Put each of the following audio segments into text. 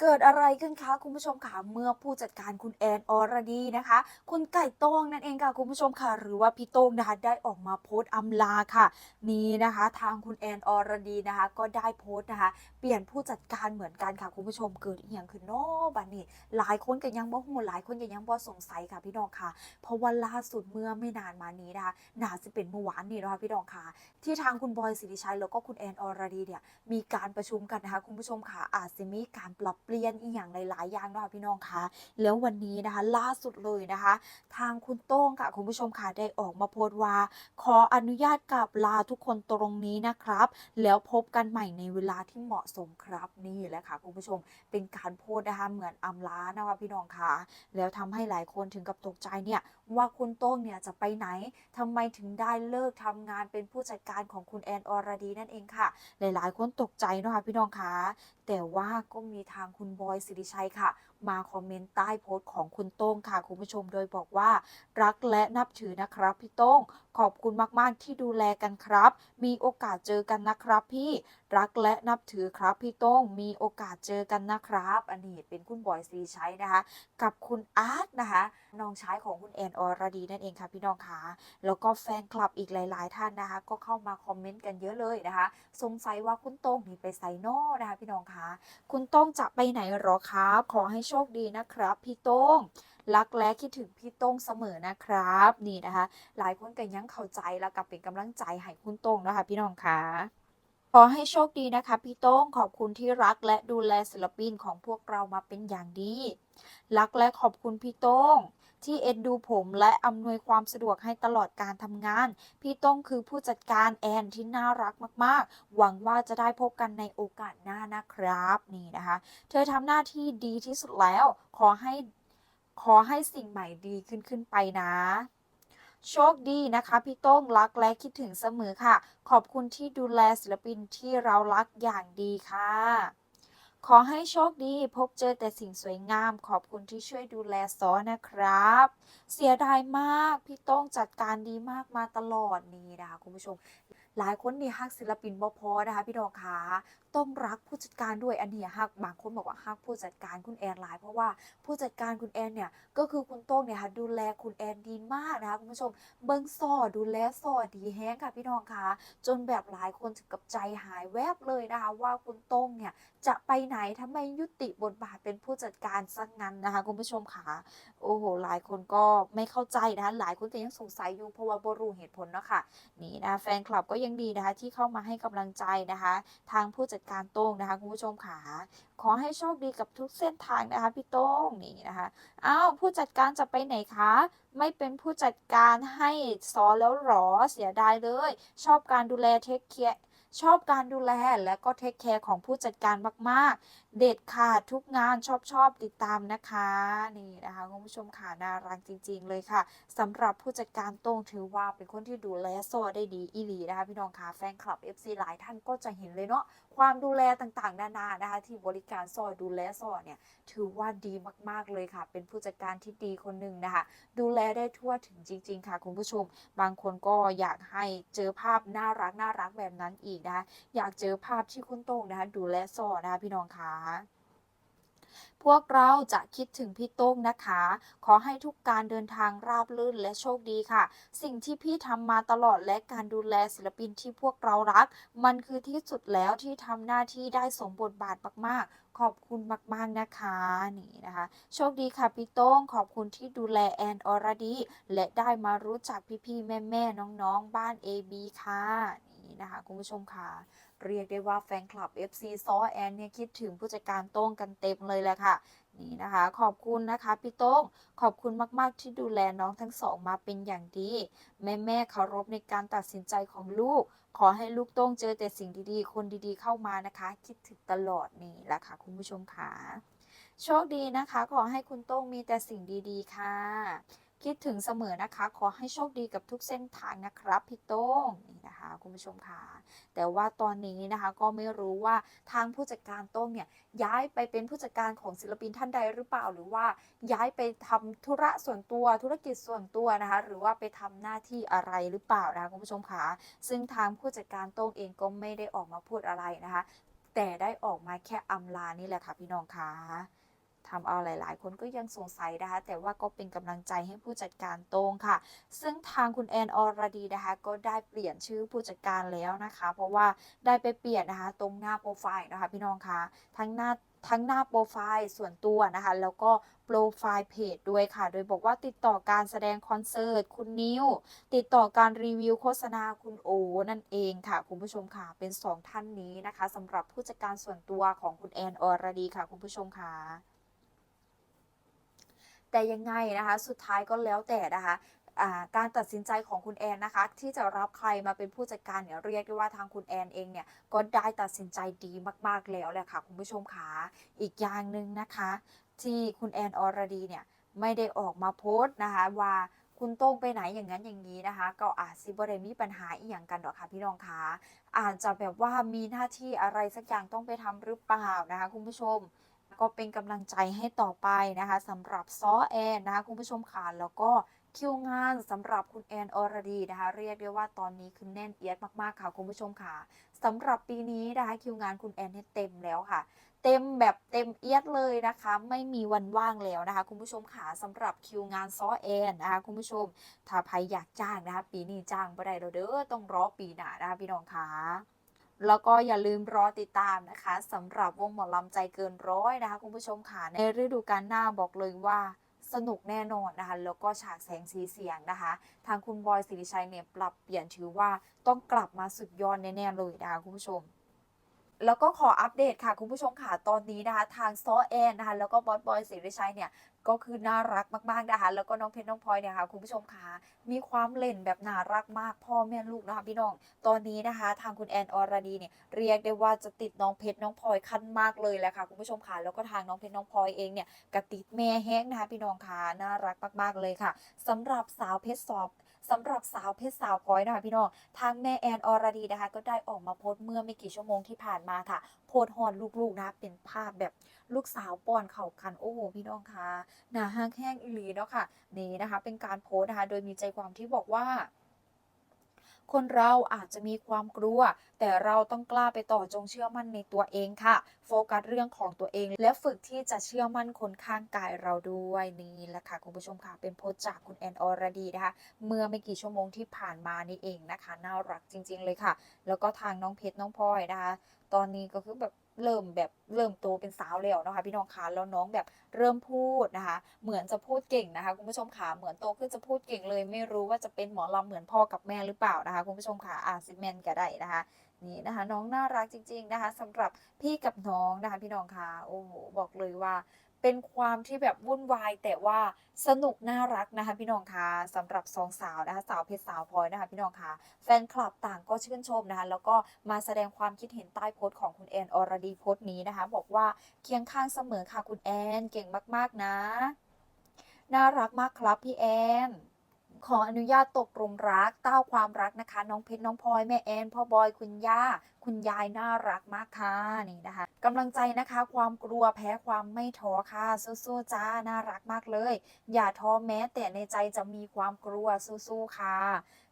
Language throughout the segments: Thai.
เกิดอะไรขึ้นคะคุณผู้ชมค่ะเมื่อผู้จัดการคุณแอนอรดีนะคะ คุณไก่โต้งนั่นเองค่ะคุณผู้ชมค่ะหรือว่าพี่โต้งนะคะได้ออกมาโพสต์อำลาค่ะ นี่นะคะ ทางคุณแอนอรดีนะคะ ก็ได้โพสต์นะคะ เปลี่ยนผู้จัดการเหมือนกันค่ะคุณผู้ชมเกิดอหย่างคือโนบันนี่หลายคนก็ยังบ่ฮู้หลายคนก็ยังบ่สงสัยค่ะพี่น้องค่ะ เพราะว่าล่าสุดเมื่อไม่นานมานี้นะคะน่าจะเป็นเมื่อวานนี้นะคะพี่น้องค่ะ ที่ทางคุณบอยสิริชัยแล้วก็คุณแอนอรดีเนี่ยมีการประชุมกันนะคะคุณผู้ชมค่ะอาจจะมีการปรับเปลี่ยนอีกอย่างหลาย ๆ อย่างนะคะพี่น้องคะแล้ววันนี้นะคะล่าสุดเลยนะคะ ทางคุณโต้งค่ะคุณผู้ชมค่ะได้ออกมาโพสต์ว่า ขออนุญาตกลับลาทุกคนตรงนี้นะครับ แล้วพบกันใหม่ในเวลาที่เหมาะสมครับนี่แหละค่ะคุณผู้ชมเป็นการโพสต์นะคะเหมือนอำลานะคะพี่น้องค่ะแล้วทำให้หลายคนถึงกับตกใจเนี่ยว่าคุณโต้งเนี่ยจะไปไหนทำไมถึงได้เลิกทำงานเป็นผู้จัดการของคุณแอนอรดีนั่นเองค่ะ หลาย ๆ คนตกใจนะคะพี่น้องคะแต่ว่าก็มีทางคุณบอยสิริชัยค่ะ มาคอมเมนต์ใต้โพสต์ของคุณโต้งค่ะ คุณผู้ชมโดยบอกว่า รักและนับถือนะครับพี่โต้งขอบคุณมากๆที่ดูแลกันครับ มีโอกาสเจอกันนะครับพี่รักและนับถือครับพี่โต้งมีโอกาสเจอกันนะครับ อันนี้เป็นคุณบอยสิริชัยนะคะ กับคุณอาร์ตนะคะน้องชายของคุณแอนอรดีนั่นเองค่ะพี่น้องคะแล้วก็แฟนคลับอีกหลาย ๆ ท่านนะคะ ก็เข้ามาคอมเมนต์กันเยอะเลยนะคะ สงสัยว่าคุณโต้งนี่ไปไซโน่นะคะ พี่น้องคะคุณโต้งจะไปไหนหรอครับ ขอให้โชคดีนะครับ พี่โต้ง รักและคิดถึงพี่โต้งเสมอนะครับนี่นะคะ หลายคนก็ยังเข้าใจแล้วกับเป็นกำลังใจให้คุณโต้งนะคะพี่น้องคะขอให้โชคดีนะคะพี่โต้งขอบคุณที่รักและดูแลศิลปินของพวกเรามาเป็นอย่างดี รักและขอบคุณพี่โต้งที่เอ็นดูผมและอำนวยความสะดวกให้ตลอดการทำงาน พี่โต้งคือผู้จัดการแอนที่น่ารักมากๆ หวังว่าจะได้พบกันในโอกาสหน้านะครับนี่นะคะ เธอทำหน้าที่ดีที่สุดแล้ว ขอให้ ขอให้สิ่งใหม่ดีขึ้นขึ้นไปนะ โชคดีนะคะพี่โต้งรักและคิดถึงเสมอค่ะ ขอบคุณที่ดูแลศิลปินที่เรารักอย่างดีค่ะ ขอให้โชคดีพบเจอแต่สิ่งสวยงาม ขอบคุณที่ช่วยดูแลซอนะครับ เสียดายมาก พี่โต้งจัดการดีมากมาตลอดนี่นะคะคุณผู้ชม หลายคนนี่ฮักศิลปินบ่พอนะคะ พี่น้องคะต้องรักผู้จัดการด้วยอันนี้ฮักบางคนบอกว่าฮักผู้จัดการคุณแอนหลาย เพราะว่าผู้จัดการคุณแอนเนี่ยก็คือคุณโต้งเนี่ยค่ะดูแลคุณแอนดีมากนะคะคุณผู้ชมเบิ้งซอดูแลซอดีแฮงค่ะพี่น้องคะจนแบบหลายคนถึงกับใจหายแวบเลยนะคะว่าคุณโต้งเนี่ยจะไปไหนทำไมยุติบทบาทเป็นผู้จัดการซะงั้นนะคะคุณผู้ชมค่ะโอ้โหหลายคนก็ไม่เข้าใจนะหลายคนก็ยังสงสัยอยู่เพราะว่าบรู้เหตุผลเนาะค่ะนี่นะแฟนคลับก็ยังดีนะคะที่เข้ามาให้กำลังใจนะคะ ทางผู้จัดการโต้งนะคะคุณผู้ชมค่ะขอให้โชคดีกับทุกเส้นทางนะคะพี่โต้งนี่นะคะอ้าวผู้จัดการจะไปไหนคะไม่เป็นผู้จัดการให้ซอแล้วหรอเสียดายเลย ชอบการดูแลเทคแคร์ชอบการดูแลและก็เทคแคร์ของผู้จัดการมาก ๆ เด็ดขาดทุกงานชอบชอบติดตามนะคะนี่นะคะ ผู้ชมค่ะน่ารักจริง ๆ เลยค่ะสำหรับผู้จัดการโต้งถือว่าเป็นคนที่ดูแลโซ่ได้ดีอีหลีนะคะพี่น้องค่ะแฟนคลับ FC หลายท่านก็จะเห็นเลยเนาะความดูแลต่างๆ นานานะคะที่บริการซอยดูแลซอยเนี่ยถือว่าดีมากๆเลยค่ะ เป็นผู้จัดการที่ดีคนหนึ่งนะคะดูแลได้ทั่วถึงจริง ๆ ค่ะ คุณผู้ชม บางคนก็อยากให้เจอภาพน่ารักน่ารักแบบนั้นอีกนะคะอยากเจอภาพที่คุณโต้งนะคะดูแลซอนะคะพี่น้องคะ พวกเราจะคิดถึงพี่โต้งนะคะ ขอให้ทุกการเดินทางราบรื่นและโชคดีค่ะ สิ่งที่พี่ทำมาตลอดและการดูแลศิลปินที่พวกเรารัก มันคือที่สุดแล้วที่ทำหน้าที่ได้สมบทบาทมากๆ ขอบคุณมากๆนะคะนี่นะคะ โชคดีค่ะพี่โต้งขอบคุณที่ดูแลแอนอรดีและได้มารู้จักพี่ๆแม่ๆน้องๆบ้าน AB ค่ะนี่นะคะคุณผู้ชมค่ะ เรียกได้ว่าแฟนคลับ FC ซอแอนเนี่ยคิดถึงผู้จัดการโต้งกันเต็มเลยแหละค่ะนี่นะคะขอบคุณนะคะพี่โต้งขอบคุณมากๆที่ดูแลน้องทั้งสองมาเป็นอย่างดี แม่แม่ๆเคารพในการตัดสินใจของลูก ขอให้ลูกโต้งเจอแต่สิ่งดีๆ คนดีๆเข้ามานะคะ คิดถึงตลอดนี่แหละค่ะคุณผู้ชมค่ะโชคดีนะคะ ขอให้คุณโต้งมีแต่สิ่งดีๆค่ะ คิดถึงเสมอนะคะ ขอให้โชคดีกับทุกเส้นทางนะครับพี่โต้งนี่นะคะคุณผู้ชมค่ะแต่ว่าตอนนี้นะคะก็ไม่รู้ว่าทางผู้จัดการโต้งเนี่ยย้ายไปเป็นผู้จัดการของศิลปินท่านใดหรือเปล่า หรือว่าย้ายไปทำธุระส่วนตัวธุรกิจส่วนตัวนะคะ หรือว่าไปทำหน้าที่อะไรหรือเปล่านะคะคุณผู้ชมค่ะซึ่งทางผู้จัดการโต้งเองก็ไม่ได้ออกมาพูดอะไรนะคะ แต่ได้ออกมาแค่อำลานี่แหละค่ะพี่น้องคะ ทำเอาหลาย ๆ คนก็ยังสงสัยนะคะ แต่ว่าก็เป็นกำลังใจให้ผู้จัดการต้งค่ะ ซึ่งทางคุณแอนอรดีนะคะ ก็ได้เปลี่ยนชื่อผู้จัดการแล้วนะคะ เพราะว่าได้ไปเปลี่ยนนะคะ ตรงหน้าโปรไฟล์นะคะ พี่น้องคะทั้งหน้าทั้งหน้าโปรไฟล์ส่วนตัวนะคะ แล้วก็โปรไฟล์เพจด้วยค่ะ โดยบอกว่าติดต่อการแสดงคอนเสิร์ตคุณนิวติดต่อการรีวิวโฆษณาคุณโอนั่นเองค่ะ คุณผู้ชมค่ะ เป็นสองท่านนี้นะคะสำหรับผู้จัดการส่วนตัวของคุณแอนอรดีค่ะ คุณผู้ชมค่ะ แต่ยังไงนะคะสุดท้ายก็แล้วแต่นะคะการตัดสินใจของคุณแอนนะคะ ที่จะรับใครมาเป็นผู้จัดการเนี่ยเรียกได้ว่าทางคุณแอนเองเนี่ยก็ได้ตัดสินใจดีมากๆแล้วแหละค่ะคุณผู้ชมค่ะอีกอย่างหนึ่งนะคะ ที่คุณแอนอรดีเนี่ยไม่ได้ออกมาโพสต์นะคะว่าคุณโต้งไปไหนอย่างนั้นอย่างนี้นะคะ ก็อาจสิบ่ได้มีปัญหาอีกอย่างกันหรอกค่ะพี่น้องคะอาจจะแบบว่ามีหน้าที่อะไรสักอย่างต้องไปทำหรือเปล่านะคะ คุณผู้ชม ก็เป็นกำลังใจให้ต่อไปนะคะสำหรับซอแอนนะคะคุณผู้ชมค่ะแล้วก็คิวงานสำหรับคุณแอนอรดีนะคะ เรียกได้ว่าตอนนี้คือแน่นเอียดมากๆค่ะคุณผู้ชมค่ะสำหรับปีนี้นะคะคิวงานคุณแอนเนี่ยเต็มแล้วค่ะ เต็มแบบเต็มเอียดเลยนะคะ ไม่มีวันว่างแล้วนะคะ คุณผู้ชมค่ะสำหรับคิวงานซอแอนนะคะคุณผู้ชม ถ้าใครอยากจ้างนะคะ ปีนี้จ้างไม่ได้แล้วเด้อต้องรอปีหน้านะคะพี่น้องค่ะ แล้วก็อย่าลืมรอติดตามนะคะสำหรับวงหมอลำใจเกินร้อยนะคะคุณผู้ชมค่ะในฤดูกาลหน้าบอกเลยว่าสนุกแน่นอนนะคะ แล้วก็ฉากแสงสีเสียงนะคะ ทางคุณบอยสิริชัยเนี่ยปรับเปลี่ยนถือว่าต้องกลับมาสุดยอดแน่ๆเลยนะคะคุณผู้ชม แล้วก็ขออัปเดตค่ะ คุณผู้ชมค่ะตอนนี้นะคะ ทางซอแอนนะคะ แล้วก็บอสบอยสิริชัยเนี่ยก็คือน่ารักมากๆนะคะ แล้วก็น้องเพชรน้องพลอยเนี่ยค่ะคุณผู้ชมค่ะมีความเล่นแบบน่ารักมากพ่อแม่ลูกนะคะพี่น้อง ตอนนี้นะคะ ทางคุณแอนอรดีเนี่ยเรียกได้ว่าจะติดน้องเพชรน้องพลอยขั้นมากเลยแหละค่ะคุณผู้ชมค่ะแล้วก็ทางน้องเพชรน้องพลอยเองเนี่ยกระติดแม่แห้งนะคะพี่น้องค่ะน่ารักมากๆเลยค่ะสำหรับสาวเพชรสอบ สำหรับสาวเพชรสาวพลอยนะคะพี่น้องทางแม่แอนอรดีนะคะ ก็ได้ออกมาโพสต์เมื่อไม่กี่ชั่วโมงที่ผ่านมาค่ะ โพสต์ฮอนลูกๆนะคะเป็นภาพแบบลูกสาวป้อนเข่ากันโอ้โหพี่น้องคะหนาห้างแห้งอีหลีเนาะค่ะนี่นะคะ เป็นการโพสต์นะคะ โดยมีใจความที่บอกว่า คนเราอาจจะมีความกลัว แต่เราต้องกล้าไปต่อจงเชื่อมั่นในตัวเองค่ะ โฟกัสเรื่องของตัวเอง และฝึกที่จะเชื่อมั่นคนข้างกายเราด้วยนี่แหละค่ะคุณผู้ชมค่ะเป็นโพสจากคุณแอนอรดีนะคะ เมื่อไม่กี่ชั่วโมงที่ผ่านมานี่เองนะคะ น่ารักจริง ๆ เลยค่ะ แล้วก็ทางน้องเพชรน้องพลอยนะคะ ตอนนี้ก็คือแบบ เริ่มแบบเริ่มโตเป็นสาวแล้วนะคะพี่น้องคะแล้วน้องแบบเริ่มพูดนะคะ เหมือนจะพูดเก่งนะคะคุณผู้ชมขาเหมือนโตขึ้นจะพูดเก่งเลย ไม่รู้ว่าจะเป็นหมอลำเหมือนพ่อกับแม่หรือเปล่านะคะคุณผู้ชมขาอาซิเมนก็ได้นะคะ นี่นะคะ น้องน่ารักจริง ๆนะคะสำหรับพี่กับน้องนะคะ พี่น้องคะโอ้โหบอกเลยว่าเป็นความที่แบบวุ่นวายแต่ว่าสนุกน่ารักนะคะ พี่น้องคะสำหรับสองสาวนะคะสาวเพชรสาวพลอยนะคะ พี่น้องคะแฟนคลับต่างก็ชื่นชมนะคะ แล้วก็มาแสดงความคิดเห็นใต้โพสต์ของคุณแอนอรดีโพสต์นี้นะคะ บอกว่าเคียงข้างเสมอค่ะคุณแอนเก่งมาก ๆนะ น่ารักมากครับพี่แอน ขออนุญาตตกลุมรักเต้าความรักนะคะ น้องเพชรน้องพลอยแม่แอนพ่อบอยคุณย่า คุณยายน่ารักมากค่ะนี่นะคะกำลังใจนะคะ ความกลัวแพ้ความไม่ท้อค่ะสู้ๆจ้าน่ารักมากเลย อย่าท้อแม้แต่ในใจจะมีความกลัวสู้ๆค่ะ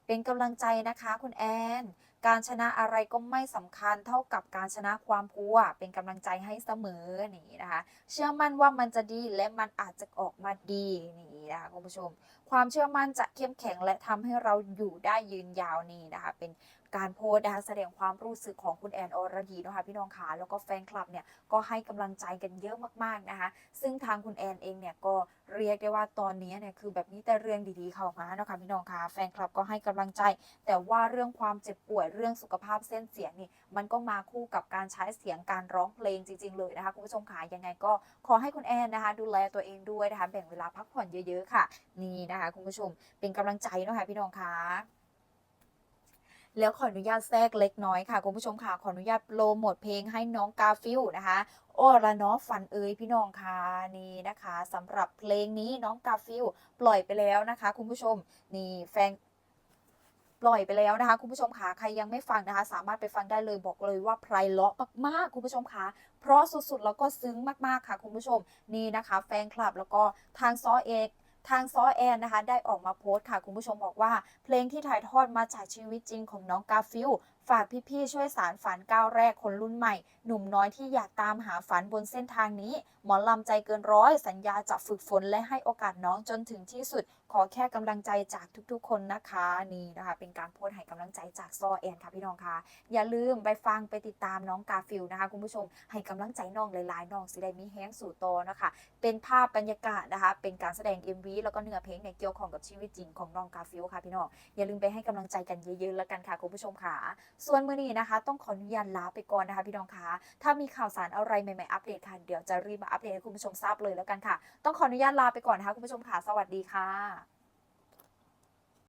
เป็นกำลังใจนะคะคุณแอนการชนะอะไรก็ไม่สำคัญเท่ากับการชนะความกลัว เป็นกำลังใจให้เสมอนี่นะคะ เชื่อมั่นว่ามันจะดีและมันอาจจะออกมาดีนี่ นะคะคุณผู้ชม ความเชื่อมั่นจะเข้มแข็งและทำให้เราอยู่ได้ยืนยาวนี่นะคะ เป็น การโพสต์นะคะแสดงความรู้สึกของคุณแอนอรดีนะคะพี่น้องขาแล้วก็แฟนคลับเนี่ยก็ให้กำลังใจกันเยอะมากๆนะคะซึ่งทางคุณแอนเองเนี่ยก็เรียกได้ว่าตอนนี้เนี่ยคือแบบนี้แต่เรื่องดีๆเข้ามานะคะพี่น้องคะแฟนคลับก็ให้กำลังใจ แต่ว่าเรื่องความเจ็บป่วยเรื่องสุขภาพเส้นเสียงนี่มันก็มาคู่กับการใช้เสียงการร้องเพลงจริง ๆ เลยนะคะคุณผู้ชมขายังไงก็ขอให้คุณแอนนะคะ ดูแลตัวเองด้วยนะคะแบ่งเวลาพักผ่อนเยอะ ๆ ค่ะ นี่นะคะคุณผู้ชมเป็นกำลังใจนะคะพี่น้องคะ แล้วขออนุญาตแทรกเล็กน้อยค่ะคุณผู้ชมค่ะขออนุญาตโปรโมทเพลงให้น้องกาฟิลนะคะโอ้ละเนาะฝันเอ่ยพี่น้องค่ะนี่นะคะสำหรับเพลงนี้น้องกาฟิลปล่อยไปแล้วนะคะคุณผู้ชมนี่แฟนปล่อยไปแล้วนะคะคุณผู้ชมคะใครยังไม่ฟังนะคะ สามารถไปฟังได้เลยบอกเลยว่าไพเราะมากๆคุณผู้ชมคะเพราะสุดๆแล้วก็ซึ้งมากๆค่ะคุณผู้ชมนี่นะคะ แฟนคลับแล้วก็ทางซอเอก ทางซอแอนนะคะได้ออกมาโพสต์ค่ะ คุณผู้ชมบอกว่า เพลงที่ถ่ายทอดมาจากชีวิตจริงของน้องกาฟิล ฝากพี่ๆช่วยสารฝันก้าวแรกคนรุ่นใหม่ หนุ่มน้อยที่อยากตามหาฝันบนเส้นทางนี้ หมอลำใจเกินร้อย สัญญาจะฝึกฝนและให้โอกาสน้องจนถึงที่สุด ขอแค่กำลังใจจากทุกๆ คนนะคะ นี่นะคะ เป็นการโพสต์ให้กำลังใจจากซอแอนค่ะพี่น้องคะอย่าลืมไปฟังไปติดตามน้องกาฟิลนะคะคุณผู้ชม ให้กำลังใจน้องหลายๆน้องสิได้มีแห้งสู่โตอนะคะ เป็นภาพบรรยากาศนะคะ เป็นการแสดง MV แล้วก็เนื้อเพลงในเกี่ยวข้องกับชีวิตจริงของน้องกาฟิลค่ะพี่น้องอย่าลืมไปให้กำลังใจกันเยอะๆแล้วกันค่ะคุณผู้ชมค่ะส่วนมื้อนี้นะคะ ต้องขออนุญาตลาไปก่อนนะคะ พี่น้องคะถ้ามีข่าวสารอะไรใหม่ๆอัปเดตค่ะเดี๋ยวจะรีบมาอัปเดตให้คุณผู้ชมทราบเลยแล้วกันค่ะ ต้องขออนุญาตลาไปก่อนนะคะคุณผู้ชมค่ะสวัสดีค่ะ